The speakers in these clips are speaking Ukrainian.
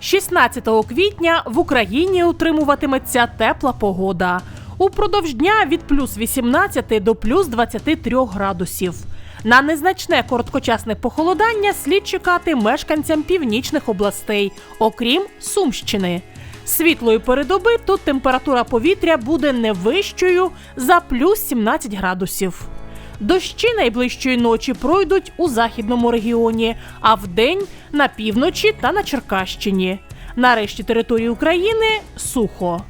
16 квітня в Україні утримуватиметься тепла погода. Упродовж дня від плюс 18 до плюс 23 градусів. На незначне короткочасне похолодання слід чекати мешканцям північних областей, окрім Сумщини. Світлої передоби тут температура повітря буде не вищою за плюс 17 градусів. Дощі найближчої ночі пройдуть у західному регіоні, а вдень на півночі та на Черкащині. На решті території України сухо.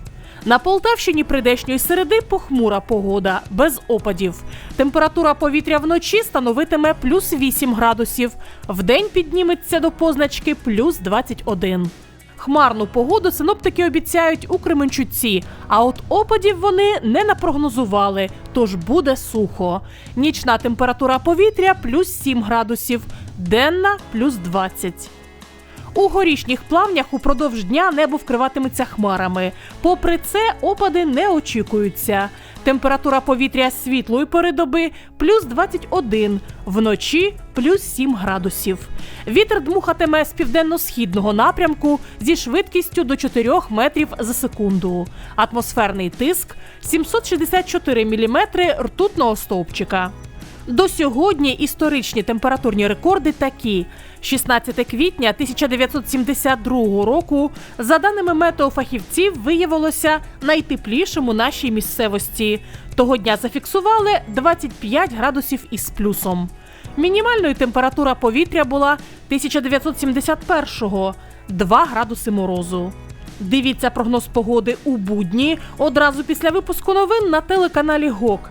На Полтавщині прийдешньої середи похмура погода, без опадів. Температура повітря вночі становитиме плюс 8 градусів, вдень підніметься до позначки плюс 21. Хмарну погоду синоптики обіцяють у Кременчуці, а от опадів вони не напрогнозували, тож буде сухо. Нічна температура повітря плюс 7 градусів, денна плюс 20. У горішніх плавнях упродовж дня небо вкриватиметься хмарами. Попри це, опади не очікуються. Температура повітря світлої передоби плюс 21, вночі плюс 7 градусів. Вітер дмухатиме з південно-східного напрямку зі швидкістю до 4 метрів за секунду. Атмосферний тиск 764 міліметри ртутного стовпчика. До сьогодні історичні температурні рекорди такі: 16 квітня 1972 року, за даними метеофахівців, виявилося найтеплішим у нашій місцевості. Того дня зафіксували 25 градусів із плюсом. Мінімальною температура повітря була 1971-го – 2 градуси морозу. Дивіться прогноз погоди у будні одразу після випуску новин на телеканалі ГОК.